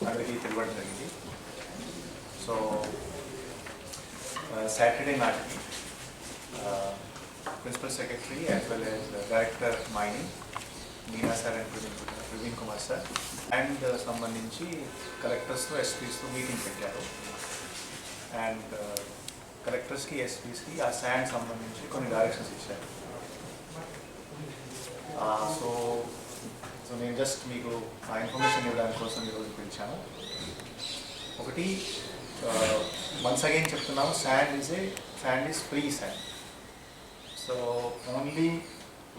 అందరికీ తెలియడం జరిగింది సో సాటర్డే నాటికి principal secretary as well as director mining Meena sir and Praveen Praveen Kumar sir and సంబంధించి కలెక్టర్స్తో ఎస్పీస్తో మీటింగ్ పెట్టారు అండ్ కలెక్టర్స్కి ఎస్పీస్కి ఆ శాండ్ సంబంధించి కొన్ని డైరెక్షన్స్ ఇచ్చారు సో సో నేను జస్ట్ మీకు ఆ ఇన్ఫర్మేషన్ ఇవ్వడానికి కోసం ఈరోజు పిలిచాను. ఒకటి వన్స్ అగైన్ చెప్తున్నాము sand is a sand is free sand so only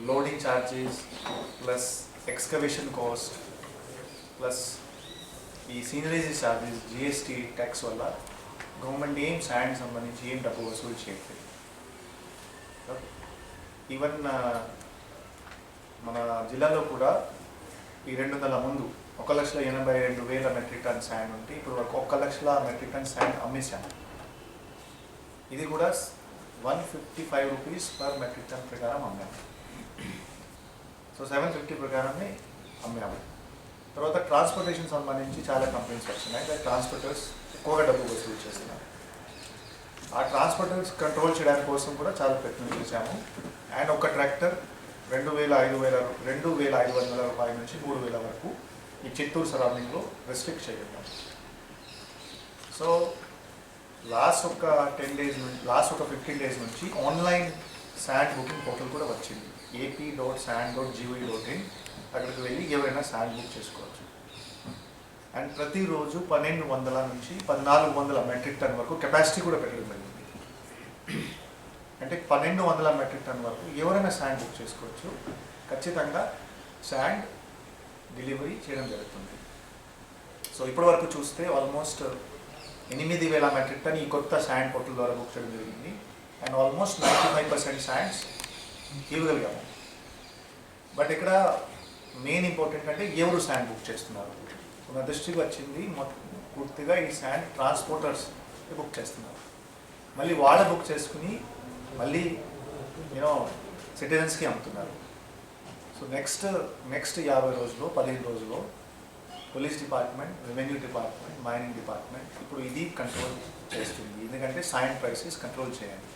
loading charges plus excavation cost plus ఈ సీనరీస్ ఛార్జెస్ జిఎస్టీ ట్యాక్స్ వల్ల గవర్నమెంట్ ఏం శాండ్ సంబంధించి ఏం డబ్బు వసూలు చేయట్లేదు. ఈవెన్ మన జిల్లాలో కూడా ఈ రెండు వందల ముందు ఒక లక్షల ఎనభై రెండు వేల మెట్రిక్ టన్ శాండ్ ఉంటే ఇప్పుడు వరకు ఒక్క లక్షల మెట్రిక్ టన్ శాండ్ అమ్మేశాను ఇది కూడా one fifty five rupees per metric ton ప్రకారం అమ్మాము సో సెవెన్ ఫిఫ్టీ ప్రకారమే అమ్మాము తర్వాత ట్రాన్స్పోర్టేషన్ సంబంధించి చాలా కంపెనీస్ వచ్చినాయి. ట్రాన్స్పోర్టర్స్ ఎక్కువగా డబ్బు వసూలు చేస్తున్నారు. ఆ ట్రాన్స్పోర్టర్స్ కంట్రోల్ చేయడానికి కోసం కూడా చాలా ప్రయత్నం చేశాము. అండ్ ఒక ట్రాక్టర్ రెండు వేల ఐదు వేల రెండు వేల ఐదు వందల రూపాయల నుంచి మూడు వేల వరకు ఈ చిత్తూరు సరౌండింగ్లో రెస్ట్రిక్ట్ చేయగలం సో లాస్ట్ ఒక టెన్ డేస్ నుంచి లాస్ట్ ఒక ఫిఫ్టీన్ డేస్ నుంచి ఆన్లైన్ శాండ్ బుకింగ్ పోర్టల్ కూడా వచ్చింది. AP dot sand dot GV dot in అక్కడికి వెళ్ళి ఎవరైనా శాండ్ బుక్ చేసుకోవచ్చు. అండ్ ప్రతిరోజు పన్నెండు వందల నుంచి పద్నాలుగు వందల మెట్రిక్ టన్ వరకు కెపాసిటీ కూడా పెట్టడం అంటే పన్నెండు వందల మెట్రిక్ టన్ వరకు ఎవరైనా శాండ్ బుక్ చేసుకోవచ్చు. ఖచ్చితంగా శాండ్ డెలివరీ చేయడం జరుగుతుంది. సో ఇప్పటి వరకు చూస్తే ఆల్మోస్ట్ ఎనిమిది వేల మెట్రిక్ టన్ ఈ కొత్త శాండ్ పోర్టల్ ద్వారా బుక్ చేయడం జరిగింది. And almost ninety five percent sands ఇవ్వగలిగాము. But ఇక్కడ మెయిన్ ఇంపార్టెంట్ అంటే ఎవరు శాండ్ బుక్ చేస్తున్నారు? నా దృష్టికి వచ్చింది మొత్తం పూర్తిగా ఈ శాండ్ ట్రాన్స్పోర్టర్స్ బుక్ చేస్తున్నారు. మళ్ళీ వాళ్ళ బుక్ చేసుకుని మళ్ళీ యూనో సిటిజన్స్కి అమ్ముతున్నారు. సో నెక్స్ట్ నెక్స్ట్ యాభై రోజుల్లో పదిహేను రోజుల్లో police department revenue department mining department ఇప్పుడు ఇది కంట్రోల్ చేస్తుంది. ఎందుకంటే సాయం ప్రైసెస్ కంట్రోల్ చేయండి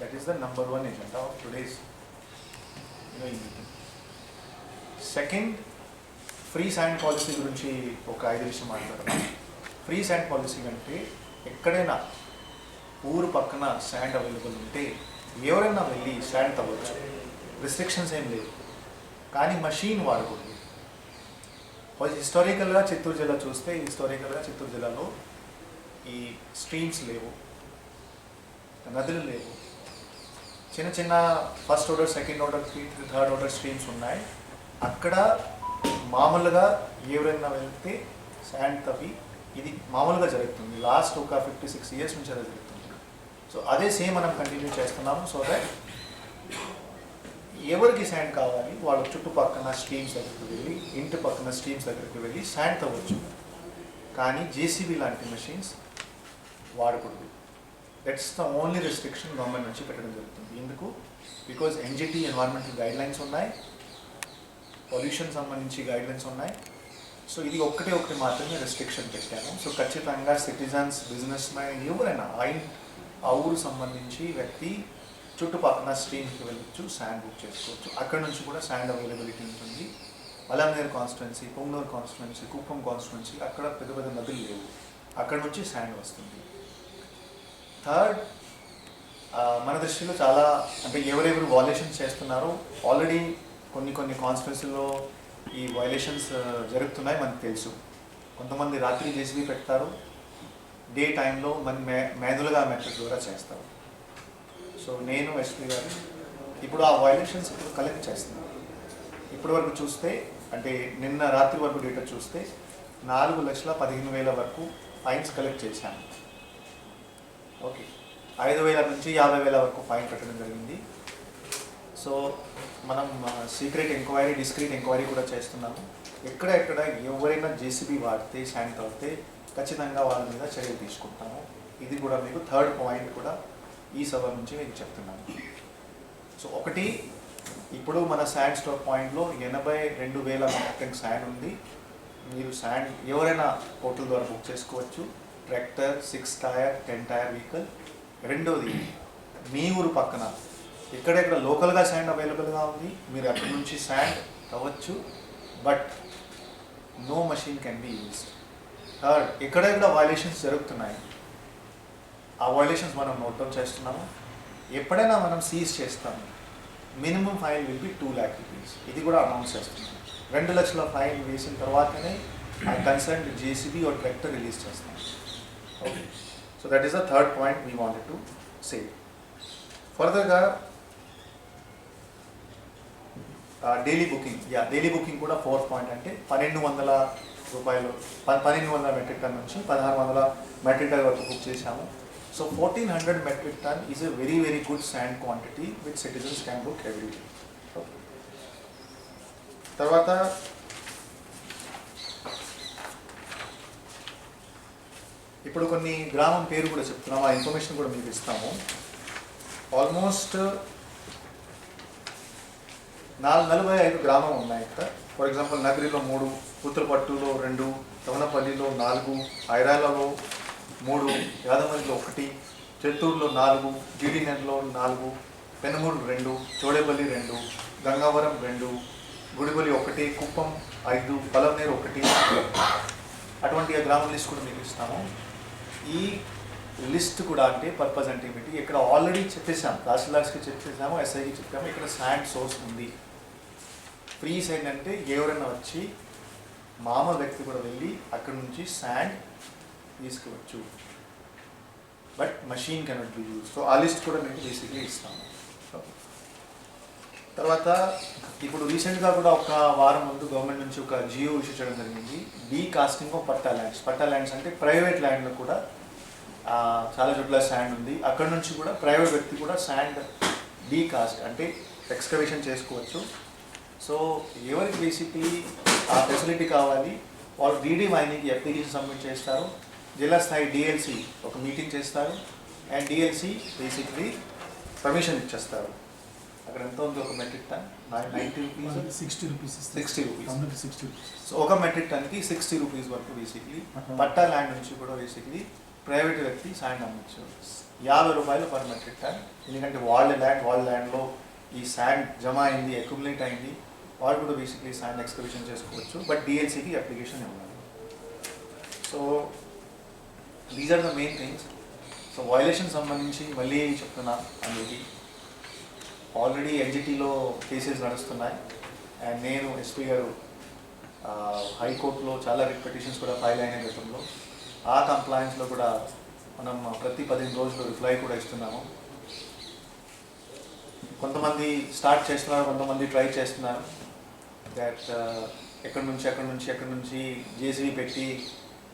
that is the number one agenda of today's you know ఈ meeting second free sand policy గురించి ఒక ఐదు విషయం మాట్లాడదాం. ఫ్రీ శాండ్ పాలసీ అంటే ఎక్కడైనా ఊరు పక్కన శాండ్ అవైలబుల్ ఉంటే ఎవరైనా వెళ్ళి స్టాండ్ తవ్వచ్చు. రిస్ట్రిక్షన్స్ ఏం లేవు. కానీ మషీన్ వాడకూడదు హిస్టారికల్గా చిత్తూరు జిల్లా చూస్తే హిస్టారికల్గా చిత్తూరు జిల్లాలో ఈ స్ట్రీమ్స్ లేవు. నదులు లేవు. చిన్న చిన్న first order second order third order streams ఉన్నాయి. అక్కడ మామూలుగా ఎవరైనా వెళ్తే శాండ్ తవ్వి ఇది మామూలుగా జరుగుతుంది. లాస్ట్ ఒక ఫిఫ్టీ సిక్స్ ఇయర్స్ నుంచి అలా జరుగుతుంది. సో అదే సేమ్ మనం కంటిన్యూ చేస్తున్నాము. సో దట్ ఎవరికి శాండ్ కావాలి? వాళ్ళ చుట్టుపక్కన స్ట్రీమ్స్ దగ్గరికి వెళ్ళి ఇంటి పక్కన స్ట్రీమ్స్ దగ్గరికి వెళ్ళి శాండ్ తవ్వచ్చు కానీ జేసీబీ లాంటి మెషిన్స్ వాడకూడదు. That's the only restriction government నుంచి పెట్టడం జరుగుతుంది. ఎందుకు? Because NGT environmental guidelines ఉన్నాయి. పొల్యూషన్ సంబంధించి గైడ్ లైన్స్ ఉన్నాయి. సో ఇది ఒక్కటే ఒకటి మాత్రమే రెస్ట్రిక్షన్ పెట్టాము. సో ఖచ్చితంగా సిటిజన్స్ బిజినెస్ మ్యాన్ ఎవరైనా ఆ ఊరు సంబంధించి వ్యక్తి చుట్టుపక్కల స్ట్రీమ్కి వెళ్ళొచ్చు శాండ్ బుక్ చేసుకోవచ్చు. అక్కడ నుంచి కూడా శాండ్ అవైలబిలిటీ ఉంటుంది. Palamaner constituency Punganur constituency Kuppam constituency అక్కడ పెద్ద పెద్ద నదులు లేవు. అక్కడ నుంచి శాండ్ వస్తుంది. థర్డ్ మన దృష్టిలో చాలా అంటే ఎవరెవరు వాయులేషన్స్ చేస్తున్నారో ఆల్రెడీ కొన్ని కొన్ని కాన్స్టిట్యున్సీలో ఈ వైలేషన్స్ జరుగుతున్నాయి మనకు తెలుసు. కొంతమంది రాత్రి జేసీబీ పెడతారు డే టైంలో మన మే మేనులుగా మెథడ్ ద్వారా చేస్తారు సో నేను ఎస్పీ గారు ఇప్పుడు ఆ వైలేషన్స్ ఇప్పుడు కలెక్ట్ చేస్తున్నాను ఇప్పటి వరకు చూస్తే అంటే నిన్న రాత్రి వరకు డేటా చూస్తే నాలుగు లక్షల పదిహేను వేల వరకు ఫైన్స్ కలెక్ట్ చేశాను ఓకే ఐదు వేల నుంచి యాభై వేల వరకు ఫైన్ పెట్టడం జరిగింది. సో మనం సీక్రెట్ ఎంక్వైరీ డిస్క్రీట్ ఎంక్వైరీ కూడా చేస్తున్నాము. ఎక్కడ ఎక్కడ ఎవరైనా జేసీబీ వాడితే శాండ్ అవుతే ఖచ్చితంగా వాళ్ళ మీద చర్యలు తీసుకుంటాము. ఇది కూడా మీకు థర్డ్ పాయింట్ కూడా ఈ సభ నుంచి మీకు చెప్తున్నాను. సో ఒకటి ఇప్పుడు మన శాండ్ స్టాక్ పాయింట్లో ఎనభై రెండు వేల మెట్రిక్ శాండ్ ఉంది. మీరు శాండ్ ఎవరైనా హోటల్ ద్వారా బుక్ చేసుకోవచ్చు. Tractor six tyre ten tyre vehicle. రెండోది మీ ఊరు పక్కన ఎక్కడెక్కడ లోకల్గా శాండ్ అవైలబుల్గా ఉంది మీరు అక్కడి నుంచి శాండ్ అవ్వచ్చు but no machine can be used third ఎక్కడెక్కడ వైలేషన్స్ జరుగుతున్నాయి? ఆ వైలేషన్స్ మనం నోట్ డౌన్ చేస్తున్నాము. ఎప్పుడైనా మనం సీజ్ చేస్తాము minimum fine will be two lakh rupees ఇది కూడా అనౌన్స్ చేస్తున్నాం. రెండు లక్షల ఫైన్ వేసిన తర్వాతనే ఆ కన్సర్న్ జేసీబీ ఒక ట్రాక్టర్ రిలీజ్ చేస్తాం. Okay so that is the third point we wanted to save ఫర్దర్గా daily booking yeah daily booking కూడా ఫోర్త్ పాయింట్ అంటే పన్నెండు వందల రూపాయలు. ప- పన్నెండు వందల మెట్రిక్ టన్ నుంచి పదహారు వందల మెట్రిక్ టన్ వరకు బుక్ చేశాము. So fourteen hundred metric ton is a very very good sand quantity with citizens can book every day తర్వాత ఇప్పుడు కొన్ని గ్రామం పేరు కూడా చెప్తున్నాము. ఆ ఇన్ఫర్మేషన్ కూడా మీకు ఇస్తాము. ఆల్మోస్ట్ నాలుగు నలభై ఐదు గ్రామం ఉన్నాయి ఇక్కడ. ఫర్ ఎగ్జాంపుల్ నగరిలో మూడు ఉత్తరపట్టులో రెండు తమనపల్లిలో నాలుగు ఐరాలలో మూడు యాదమరిలో ఒకటి చెత్తూరులో నాలుగు జీడినెర్లో నాలుగు పెనుమూరు రెండు చోడేపల్లి రెండు గంగావరం రెండు గుడిబలి ఒకటి కుప్పం ఐదు పలవనేరు ఒకటి. అటువంటి గ్రామ లిస్ట్ కూడా మీకు ఇస్తాము. ఈ లిస్ట్ కూడా అంటే పర్పస్ అంటే ఏమిటి? ఇక్కడ ఆల్రెడీ చెప్పేసాం తహసీల్దార్స్కి చెప్పేసాము ఎస్ఐకి చెప్పాము ఇక్కడ శాండ్ సోర్స్ ఉంది. ఫ్రీ సైడ్ అంటే ఎవరైనా వచ్చి మామ వ్యక్తి కూడా వెళ్ళి అక్కడ నుంచి శాండ్ తీసుకోవచ్చు. But machine cannot be use so ఆ లిస్ట్ కూడా మేము బేసిక్లీ ఇస్తాము. తర్వాత ఇప్పుడు రీసెంట్గా కూడా ఒక వారం ముందు గవర్నమెంట్ నుంచి ఒక జియో ఇష్యూ చేయడం జరిగింది. De casting of patta lands patta lands అంటే ప్రైవేట్ ల్యాండ్లో కూడా చాలా చోట్ల శాండ్ ఉంది. అక్కడ నుంచి కూడా ప్రైవేట్ వ్యక్తి కూడా శాండ్ డీ కాస్ట్ అంటే ఎక్స్కవేషన్ చేసుకోవచ్చు. సో ఎవరికి బేసిక్లీ ఆ ఫెసిలిటీ కావాలి వాళ్ళు డీడీ మైనింగ్కి అప్లికేషన్ సబ్మిట్ చేస్తారు జిల్లా స్థాయి డిఎల్సి ఒక మీటింగ్ చేస్తారు అండ్ డిఎల్సి బేసిక్లీ పర్మిషన్ ఇచ్చేస్తారు. అక్కడ ఎంత ఉంది ఒక metric ton ninety rupees sixty rupees 60 rupees. Complete sixty rupees so ఒక మెట్రిక్ టన్కి సిక్స్టీ రూపీస్ వరకు బేసిక్లీ పట్టా ల్యాండ్ నుంచి కూడా బేసిక్లీ ప్రైవేట్ వ్యక్తి శాండ్ అమ్మచ్చు. యాభై రూపాయలు పర్ మెట్రిక్ టన్ ఎందుకంటే వాళ్ళ ల్యాండ్ వాళ్ళ ల్యాండ్లో ఈ శాండ్ జమ అయింది అక్యుములేట్ అయింది. వాళ్ళు కూడా బేసిక్లీ సాండ్ ఎక్స్కవేషన్ చేసుకోవచ్చు బట్ డిఎల్సీకి అప్లికేషన్ ఇవ్వాలి. So these are the main things so violation సంబంధించి మళ్ళీ చెప్తున్నా అందుకి ఆల్రెడీ ఎన్జిటీలో కేసెస్ నడుస్తున్నాయి. అండ్ నేను ఎస్పీ గారు హైకోర్టులో చాలా రిట్ కూడా ఫైల్ అయిన గతంలో. ఆ కంప్లైంట్స్లో కూడా మనం ప్రతి పదిహేను రోజులు రిప్లై కూడా ఇస్తున్నాము. కొంతమంది స్టార్ట్ చేస్తున్నారు కొంతమంది ట్రై చేస్తున్నారు. దట్ uh, ఎక్కడి నుంచి ఎక్కడి నుంచి ఎక్కడి నుంచి జేసీబీ పెట్టి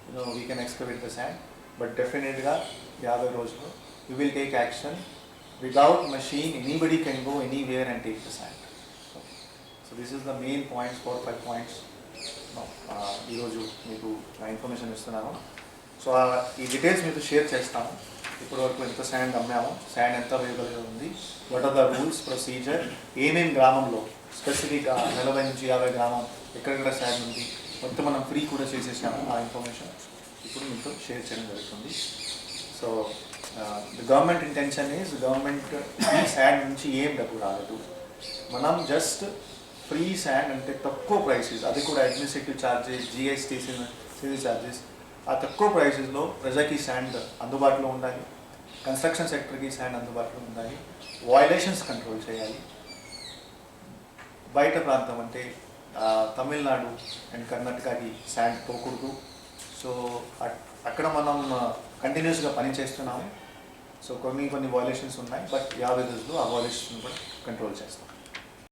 you know we can excavate the sand but డెఫినెట్గా యాభై రోజులు you will take action without machine anybody can go anywhere and take the sand so this is the main points four five points ఈరోజు మీకు నా information ఇస్తున్నాను. So uh, ఈ details మీతో share చేస్తాను. ఇప్పటి వరకు ఎంత శాండ్ అమ్మాము శాండ్ ఎంత అవైలబుల్గా ఉంది what are the rules procedure ఏమేమి గ్రామంలో స్పెసిఫిక్గా నలభై నుంచి యాభై గ్రామం ఎక్కడెక్కడ శాండ్ ఉంది మొత్తం మనం ఫ్రీ కూడా చేసేసాము ఆ ఇన్ఫర్మేషన్. ఇప్పుడు మీతో షేర్ చేయడం జరుగుతుంది. So the government intention is government free sand నుంచి ఏం డబ్బు రాలేదు. మనం జస్ట్ ఫ్రీ శాండ్ అంటే తక్కువ ప్రైసెస్ అది కూడా administrative charges GST civil charges ఆ తక్కువ ప్రైసెస్లో ప్రజలకి శాండ్ అందుబాటులో ఉండాలి. కన్స్ట్రక్షన్ సెక్టర్కి శాండ్ అందుబాటులో ఉండాలి. వాయిలేషన్స్ కంట్రోల్ చేయాలి. బయట ప్రాంతం అంటే తమిళనాడు అండ్ కర్ణాటకకి శాండ్ పోకూడదు. సో అక్కడ మనం కంటిన్యూస్గా పని చేస్తున్నాము సో కొన్ని కొన్ని వాల్యుయేషన్స్ ఉన్నాయి బట్ యాభై రోజులు ఆ వాల్యుయేషన్ కూడా కంట్రోల్ చేస్తాం.